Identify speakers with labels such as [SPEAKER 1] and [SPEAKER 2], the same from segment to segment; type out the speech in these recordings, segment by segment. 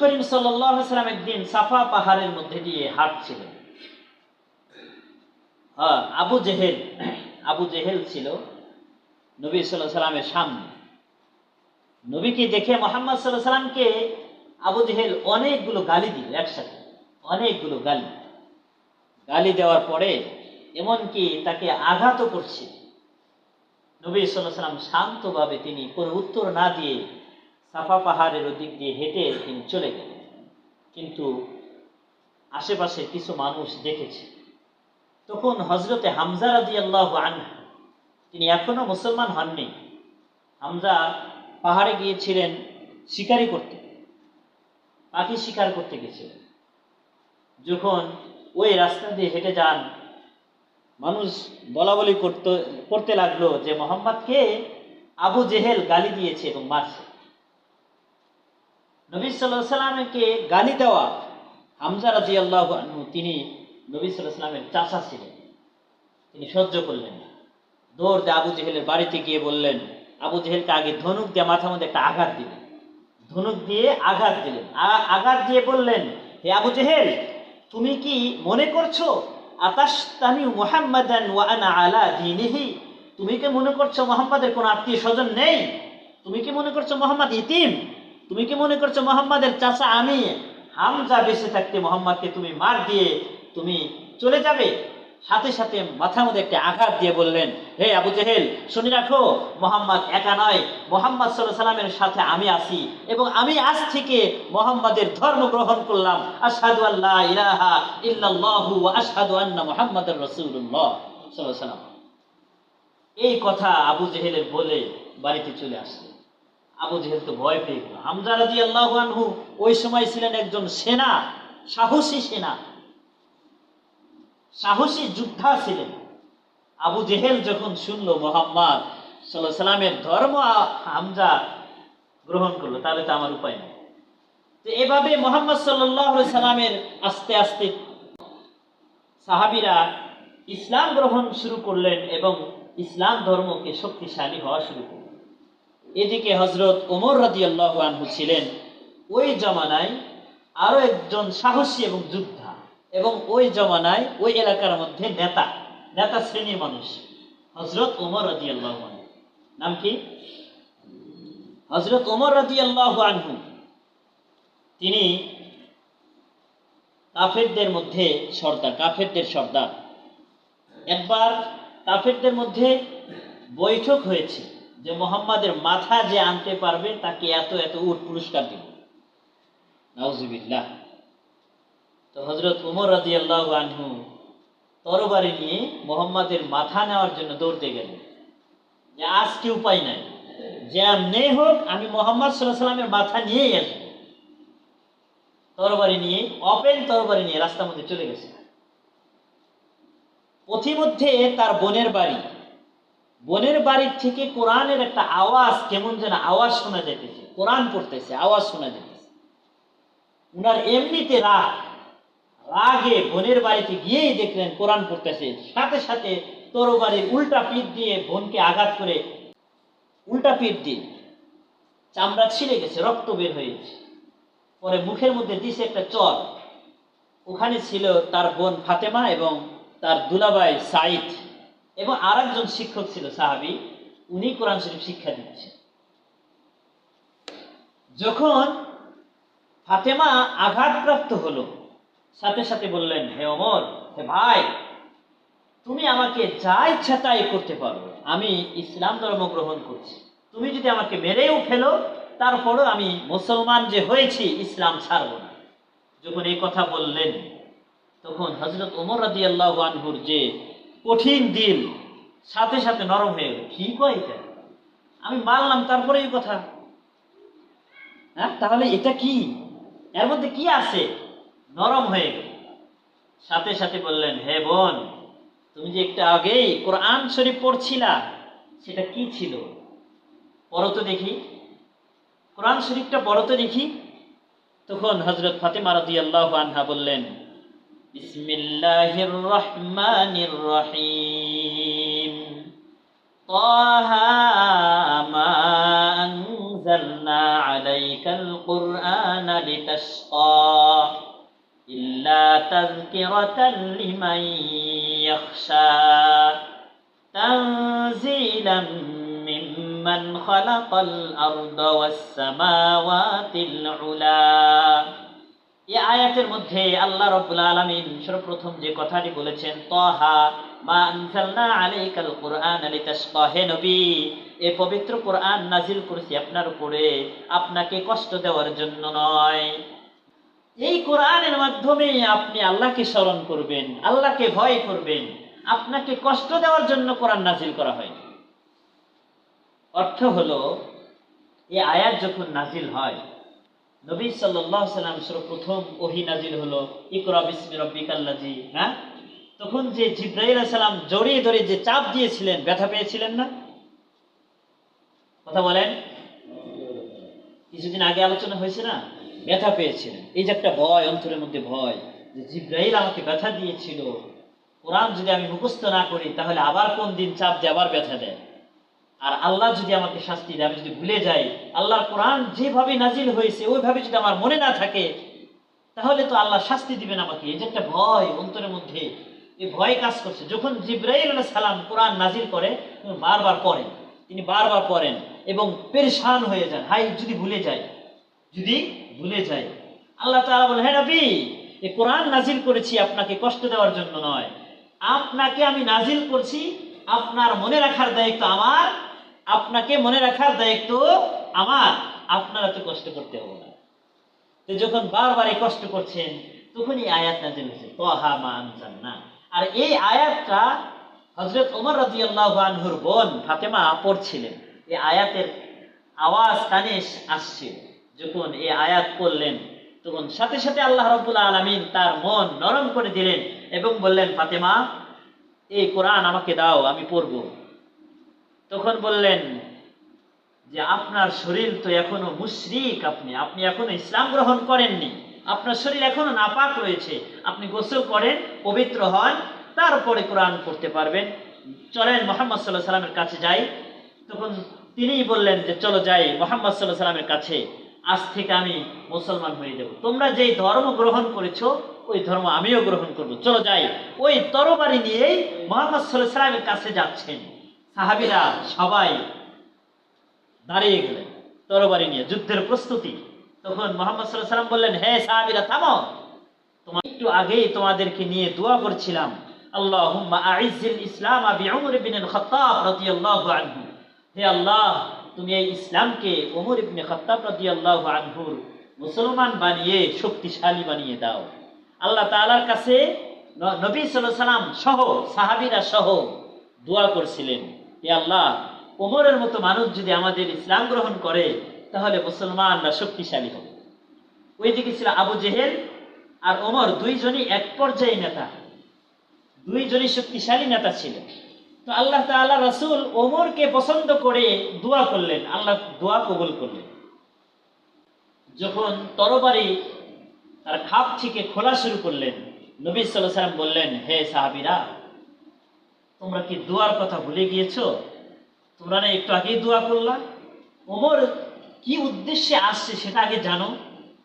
[SPEAKER 1] করিম সাল্লাম একদিন সাফা পাহাড়ের মধ্যে দিয়ে হাঁটছিলেন। হ্যাঁ আবু জেহেল আবু জেহেল ছিল নবী সাল্লাহ সাল্লামের সামনে। নবীকে দেখে মোহাম্মদ সাল্লাহ সাল্লামকে আবু জেহেল অনেকগুলো গালি দিল একসাথে, অনেকগুলো গালি গালি দেওয়ার পরে এমনকি তাকে আঘাতও করছে। নবী সাল্লাহ সাল্লাম শান্তভাবে তিনি কোনো উত্তর না দিয়ে সাফা পাহাড়ের ওদিক দিয়ে হেঁটে তিনি চলে গেলেন কিন্তু আশেপাশে কিছু মানুষ দেখেছে। তখন হজরতে হামজা রাজি আল্লাহ আনহা, তিনি এখনও মুসলমান হননি, হামজা পাহাড়ে গিয়েছিলেন শিকারি করতে, পাখি শিকার করতে গেছিলেন। যখন ওই রাস্তা দিয়ে হেঁটে যান, মানুষ বলা বলি করতে করতে লাগল যে মোহাম্মদকে আবু জেহেল গালি দিয়েছে এবং মারছে। নবী সাল্লাহ সাল্লামকে গালি দেওয়া হামজা রাজি আল্লাহ তিনি নবী সাল্লাহ সাল্লামের চাচা ছিলেন। তিনি সহ্য করলেন না। দৌড় দিয়ে আবু জেহেলের বাড়িতে গিয়ে বললেন, আবু জেহেলকে আগে ধনুক দিয়ে মাথার মধ্যে একটা আঘাত দিলেন। ধনুক দিয়ে আঘাত দিলেন। আঘাত দিয়ে বললেন, হে আবু জেহেল, তুমি কি মনে করছ আকাশতানি মুহাম্মাদান ওয়া আনা আলা দীনিহি? তুমি কি মনে করছ মোহাম্মদের কোনো আত্মীয় স্বজন নেই? তুমি কি মনে করছ মোহাম্মদ ইতিম? তুমি কি মনে করছ মোহাম্মদের চাচা আমি? হামজা বেঁচে থাকতে মোহাম্মদকে তুমি মার দিয়ে তুমি চলে যাবে? সাথে সাথে মাথার মধ্যে একটা আঘাত দিয়ে বললেন, হে আবু জেহেল, শুনে রাখো, মোহাম্মদ একা নয়। মোহাম্মদ সাল্লাহ সাল্লামের সাথে আমি আছি এবং আমি আজ থেকে মোহাম্মদের ধর্ম গ্রহণ করলাম। আসাদু আল্লাহ ইলাহা ইল্লাল্লাহু ওয়া আশহাদু আন্না মুহাম্মাদুর রাসূলুল্লাহ সাল্লাল্লাহু আলাইহি সাল্লাম এই কথা আবু জেহেলের বলে বাড়িতে চলে আসলেন। আবু জেহেল তো ভয় পেয়ে গেল। হামজা রাজি আল্লাহ আনহু ওই সময় ছিলেন একজন সেনা, সাহসী সেনা। সাহসী যোদ্ধা ছিলেন। আবু জেহেল যখন শুনলো মোহাম্মদ সাল্লাহ সাল্লামের ধর্ম হামজা গ্রহণ করল, তাহলে তো আমার উপায় নেই। তো এভাবে মোহাম্মদ সাল্লাহ সাল্লামের আস্তে আস্তে সাহাবিরা ইসলাম গ্রহণ শুরু করলেন এবং ইসলাম ধর্মকে শক্তিশালী হওয়া শুরু করলেন। এদিকে হজরত ওমর রাজি আনহু ছিলেন। ওই জমানায় আরও একজন সাহসী এবং যোদ্ধা এবং ওই জমানায় ওই এলাকার মধ্যে নেতা নেতা শ্রেণির মানুষ হজরত ওমর রাজি আল্লাহ নাম কি? হজরত ওমর রাজি আল্লাহ আনহু। তিনি কাফেরদের মধ্যে সর্দার, কাফেরদের সর্দার। একবার কাফেরদের মধ্যে বৈঠক হয়েছে। যে মোহাম্মদের মাথা যে আনতে পারবে, তাকে এত এত উট পুরস্কার দিব। নাউজুবিল্লাহ। তো হজরত উমর রাজি আল্লাহ আনহু তরবারি নিয়ে মোহাম্মদের মাথা নেওয়ার জন্য দৌড়তে গেলেন। যে আজকে উপায় নাই? যে যেমনি হোক, আমি মোহাম্মদ সাল্লাহ সাল্লামের মাথা নিয়েই আসব। তরবারি নিয়ে, অপেন তরবারি নিয়ে রাস্তার মধ্যে চলে গেছে। পথিমধ্যে তার বোনের বাড়ি। বোনের বাড়ির থেকে কোরআনের একটা আওয়াজ কেমন যেন আওয়াজ শোনা যেতেছে কোরআন পড়তেছে, আওয়াজ শোনা যেতেছে উনার এমনিতে রাগ। রাগে বোনের বাড়িতে গিয়েই দেখলেন কোরআন পড়তেছে। সাথে সাথে তরবারির উল্টা পিঠ দিয়ে বোনকে আঘাত করে উল্টা পিঠ দিয়ে চামড়া ছিঁড়ে গেছে, রক্ত বের হয়েছে পরে মুখের মধ্যে দিছে একটা চর। ওখানে ছিল তার বোন ফাতেমা এবং তার দুলাভাই সাইদ এবং আর একজন শিক্ষক ছিল সাহাবি, উনি কোরআন শরীফ শিক্ষা দিচ্ছেন। যখন ফাতেমা আঘাতপ্রাপ্ত হলো, সাথে সাথে বললেন, হে অমর হে ভাই, তুমি আমাকে যা ইচ্ছা তাই করতে পারো। আমি ইসলাম ধর্ম গ্রহণ করছি। তুমি যদি আমাকে মেরেও ফেলো, তারপরও আমি মুসলমান যে হয়েছি, ইসলাম ছাড়ব না। যখন এই কথা বললেন, তখন হজরত ওমর রাজি আল্লাহ আনহুর যে কঠিন দিল সাথে সাথে নরম হয়ে গেল কি এটা? আমি মানলাম, তারপরে এই কথা। হ্যাঁ তাহলে এটা কি? এর মধ্যে কি আছে? নরম হয়ে গেল। সাথে সাথে বললেন, হে বোন, তুমি যে একটা আগেই কোরআন শরীফ পড়ছিলা, সেটা কি ছিল? পড়ো তো দেখি। কোরআন শরীফটা পড়ো তো দেখি। তখন হজরত ফাতেমা রাদি আল্লাহ আনহা বললেন بسم الله الرحمن الرحيم. طه ما أنزلنا عليك القرآن لتشقى إلا تذكرة لمن يخشى. تنزيلا ممن خلق الأرض والسماوات العلى এই আয়াতের মধ্যে আল্লাহ রব্বুল আলামিন সর্বপ্রথম যে কথাটি বলেছেন, তহা মা আনজালনা আলাইকাল কুরআন লিতাশকা হে নবী এই পবিত্র কোরআন নাজিল করেছি আপনার উপরে। আপনাকে কষ্ট দেওয়ার জন্য নয়। এই কোরআনের মাধ্যমে আপনি আল্লাহকে স্মরণ করবেন, আল্লাহকে ভয় করবেন। আপনাকে কষ্ট দেওয়ার জন্য কোরআন নাজিল করা হয়। অর্থ হলো, এই আয়াত যখন নাজিল হয় নবী সাল্লাহ সাল্লাম সর্বপ্রথম ওহি নাজিল হলো, ইকরা বিসমি রব্বিকাল্লাজি হ্যাঁ তখন যে জিব্রাইল সালাম জড়িয়ে ধরে যে চাপ দিয়েছিলেন, ব্যথা পেয়েছিলেন না? কথা বলেন। কিছুদিন আগে আলোচনা হয়েছে না? ব্যথা পেয়েছিলেন। এই যে একটা ভয়, অন্তরের মধ্যে ভয়, যে জিব্রাইল আমাকে ব্যথা দিয়েছিল। কোরআন যদি আমি মুখস্থ না করি, তাহলে আবার কোন দিন চাপ দিয়ে আবার ব্যথা দেয়? আর আল্লাহ যদি আমাকে শাস্তি দেয়, আমি যদি ভুলে যাই, আল্লাহর কোরআন যেভাবে নাজিল হয়েছে, ওইভাবে যদি আমার মনে না থাকে, তাহলে তো আল্লাহ শাস্তি দিবেন আমাকে। এই যে একটা ভয় অন্তরের মধ্যে, এই ভয় কাজ করছে। যখন জিব্রাইল আলাইহিস সালাম কোরআন নাজিল করে বারবার পড়েন। তিনি বারবার পড়েন এবং পেরেশান হয়ে যান। হাই, যদি ভুলে যায় যদি ভুলে যায় আল্লাহ তাআলা বলেন হ্যাঁ নবী এই কোরআন নাজিল করেছি আপনাকে কষ্ট দেওয়ার জন্য নয়। আপনাকে আমি নাজিল করছি, আপনার মনে রাখার দায়িত্ব আমার আপনাকে মনে রাখার দায়িত্ব আমার। আপনারা তো কষ্ট করতে হবে না। তো যখন বারবার এই কষ্ট করছেন তখন এই আয়াত নাজিল হয়েছে, তহা মা আনজালনা আর এই আয়াতটা হজরত ওমর রাদিয়াল্লাহু আনহুর বোন ফাতেমা পড়ছিলেন। এই আয়াতের আওয়াজ কানে আসছে যখন এই আয়াত পড়লেন, তখন সাথে সাথে আল্লাহ রাব্বুল আলামিন তার মন নরম করে দিলেন এবং বললেন, ফাতেমা, এই কোরআন আমাকে দাও, আমি পড়ব। তখন বললেন যে, আপনার শরীর তো এখনও মুশরিক আপনি। আপনি এখনও ইসলাম গ্রহণ করেননি। আপনার শরীর এখনও নাপাক রয়েছে। আপনি গোসল করেন, পবিত্র হন, তারপরে কোরআন পড়তে পারবেন। চলেন মোহাম্মদ সাল্লাহ সাল্লামের কাছে যাই। তখন তিনিই বললেন যে, চলো যাই মোহাম্মদ সাল্লাহ সাল্লামের কাছে। আজ থেকে আমি মুসলমান হয়ে যাব। তোমরা যেই ধর্ম গ্রহণ করেছ, ওই ধর্ম আমিও গ্রহণ করব। চলো যাই। ওই তরবারি নিয়েই মোহাম্মদ সাল্লাহ সাল্লামের কাছে যাচ্ছেন। সাহাবিরা সবাই দাঁড়িয়ে গেলেন, তরবারি নিয়ে যুদ্ধের প্রস্তুতি। তখন মোহাম্মদ সাল্লাম বললেন, হে সাহাবিরা, থামো। তোমার একটু আগেই তোমাদেরকে নিয়ে দোয়া করছিলাম। আল্লাহুম্মা আইজ্জিল ইসলাম আবি আনহু। হে আল্লাহ, তুমি এই ইসলামকে ওমর ইবনে আনহুর মুসলমান বানিয়ে, শক্তিশালী বানিয়ে দাও। আল্লাহ তাআলার কাছে নবী সাল্লাল্লাহু সাল্লাম সহ, সাহাবীরা সহ দোয়া করছিলেন। আল্লাহ ওমরের মতো মানুষ যদি আমাদের ইসলাম গ্রহণ করে, তাহলে মুসলমানরা শক্তিশালী হবে। ওইদিকে ছিল আবু জেহেল আর ওমর, দুইজনই এক পর্যায়ে নেতা। দুইজনই শক্তিশালী নেতা ছিল তো আল্লাহ তাআলা রাসূল ওমরকে পছন্দ করে দোয়া করলেন। আল্লাহ দোয়া কবুল করলেন। যখন তরবারি তার খাপ থেকে খোলা শুরু করলেন, নবী আলাইহি সাল্লাম বললেন, হে সাহাবীরা তোমরা কি দোয়ার কথা ভুলে গিয়েছো? তোমরা না একটু আগেই দোয়া করলা? ওমর কি উদ্দেশ্যে আসছে সেটা আগে জানো?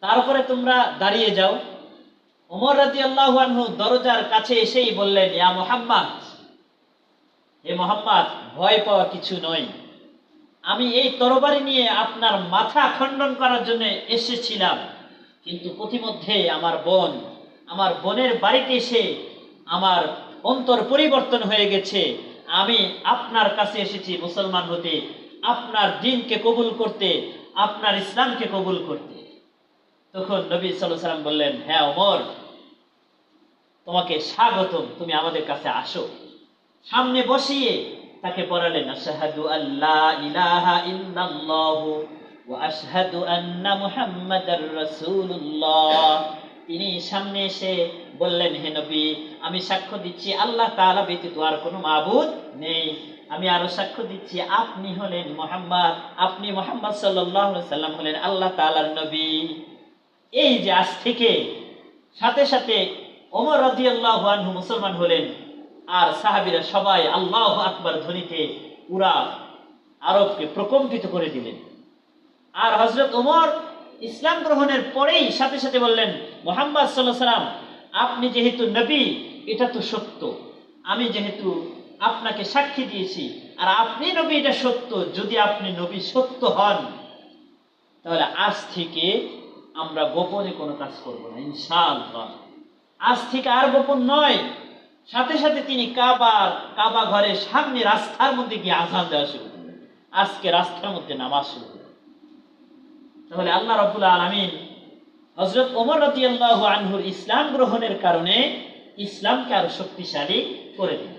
[SPEAKER 1] তারপরে তোমরা দাঁড়িয়ে যাও। ওমর রাজি আল্লাহ আনহু দরজার কাছে এসেই বললেন, ইয়া মোহাম্মদ, হে মোহাম্মদ, ভয় পাওয়া কিছু নয়। আমি এই তরবারি নিয়ে আপনার মাথা খণ্ডন করার জন্য এসেছিলাম। কিন্তু প্রতিমধ্যে আমার বোন, আমার বোনের বাড়িতে এসে আমার অন্তর পরিবর্তন হয়ে গেছে। আমি আপনার কাছে এসেছি মুসলমান হতে, আপনার দিনকে কবুল করতে, আপনার ইসলামকে কবুল করতে। তখন নবী সাল্লাম বললেন হ্যাঁ ওমর, তোমাকে স্বাগতম, তুমি আমাদের কাছে আসো। সামনে বসিয়ে তাকে পড়ালেন, আশহাদু আল্লাহ ইলাহা ইল্লাল্লাহ ওয়া আশহাদু আন্না মুহাম্মাদার রাসূলুল্লাহ। তিনি সামনে এসে বললেন, হে নবী, আমি সাক্ষ্য দিচ্ছি, আল্লাহ তাআলা ব্যতীত আর কোনো মাবুদ নেই। আমি আরও সাক্ষ্য দিচ্ছি, আপনি হলেন মোহাম্মদ, আপনি মোহাম্মদ আলাইহি সাল্লাম হলেন আল্লাহ তাআলার নবী। এই যে আজ থেকে, সাথে সাথে ওমর রাদিয়াল্লাহু আনহু মুসলমান হলেন, আর সাহাবীরা সবাই আল্লাহ আকবার ধ্বনিতে পুরা আরবকে প্রকম্পিত করে দিলেন। আর হজরত ওমর ইসলাম গ্রহণের পরেই সাথে সাথে বললেন, মোহাম্মদ সাল্লাহ সাল্লাম আপনি যেহেতু নবী, এটা তো সত্য। আমি যেহেতু আপনাকে সাক্ষী দিয়েছি, আর আপনি নবী, এটা সত্য। যদি আপনি নবী সত্য হন, তাহলে আজ থেকে আমরা গোপনে কোনো কাজ করব না, ইনশাআল্লাহ। আজ থেকে আর গোপন নয়। সাথে সাথে তিনি কাবার কাবা ঘরের সামনে রাস্তার মধ্যে গিয়ে আজান দেওয়া শুরু করলেন। আজকে রাস্তার মধ্যে নামাজ শুরু করলেন। তাহলে আল্লাহ রবুল্লা আলমিন হজরত ওমর রতিয়াল্লাহ আনহুর ইসলাম গ্রহণের কারণে ইসলামকে আরও শক্তিশালী করে দিলেন।